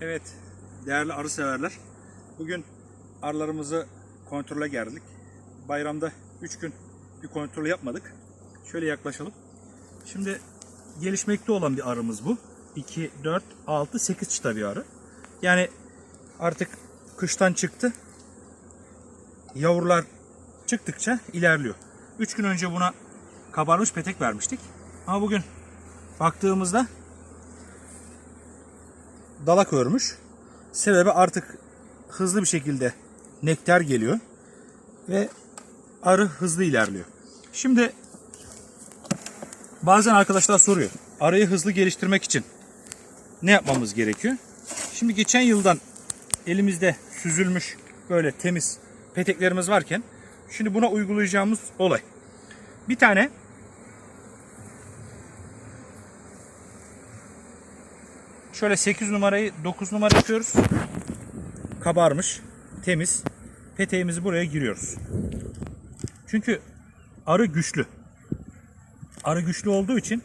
Evet, değerli arı severler. Bugün arılarımızı kontrole geldik. Bayramda 3 gün bir kontrol yapmadık. Şöyle yaklaşalım. Şimdi gelişmekte olan bir arımız bu. 2, 4, 6, 8 çıta bir arı. Yani artık kıştan çıktı. Yavrular çıktıkça ilerliyor. 3 gün önce buna kabarmış petek vermiştik. Ama bugün baktığımızda dalak örmüş. Sebebi artık hızlı bir şekilde nektar geliyor ve arı hızlı ilerliyor. Şimdi bazen arkadaşlar soruyor. Arıyı hızlı geliştirmek için ne yapmamız gerekiyor? Şimdi geçen yıldan elimizde süzülmüş böyle temiz peteklerimiz varken şimdi buna uygulayacağımız olay. Bir tane Şöyle 8 numarayı 9 numara yapıyoruz. Kabarmış, temiz. Peteğimizi buraya giriyoruz. Çünkü arı güçlü. Arı güçlü olduğu için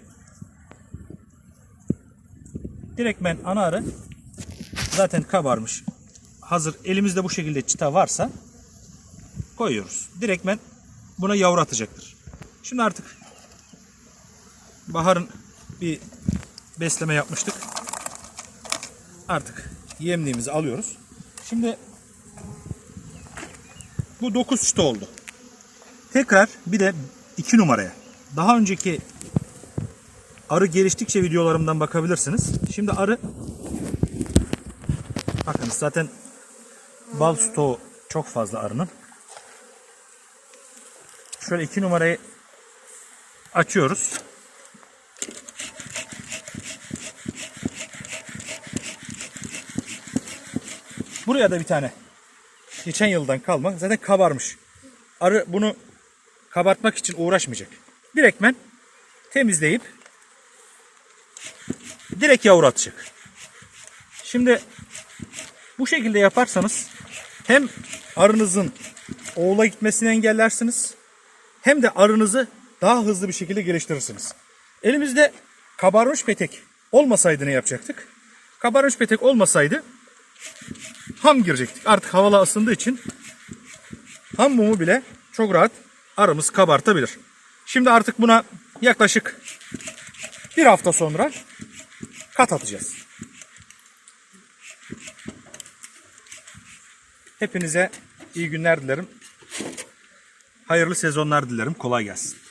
direktmen ana arı zaten kabarmış. Hazır elimizde bu şekilde çıta varsa koyuyoruz. Direktmen buna yavru atacaktır. Şimdi artık baharın bir besleme yapmıştık artık yemliğimizi alıyoruz. Şimdi bu 9 çıta oldu. Tekrar bir de 2 numaraya. Daha önceki arı geliştikçe videolarımdan bakabilirsiniz. Şimdi arı bakın zaten bal stoğu çok fazla arının. Şöyle 2 numarayı açıyoruz. Buraya da bir tane. Geçen yıldan kalma. Zaten kabarmış. Arı bunu kabartmak için uğraşmayacak. Direktmen temizleyip direkt yavru atacak. Şimdi bu şekilde yaparsanız hem arınızın oğula gitmesini engellersiniz hem de arınızı daha hızlı bir şekilde geliştirirsiniz. Elimizde kabarmış petek olmasaydı ne yapacaktık? Kabarmış petek olmasaydı ham girecektik. Artık havalı ısındığı için ham mumu bile çok rahat aramız kabartabilir. Şimdi artık buna yaklaşık bir hafta sonra kat atacağız. Hepinize iyi günler dilerim. Hayırlı sezonlar dilerim. Kolay gelsin.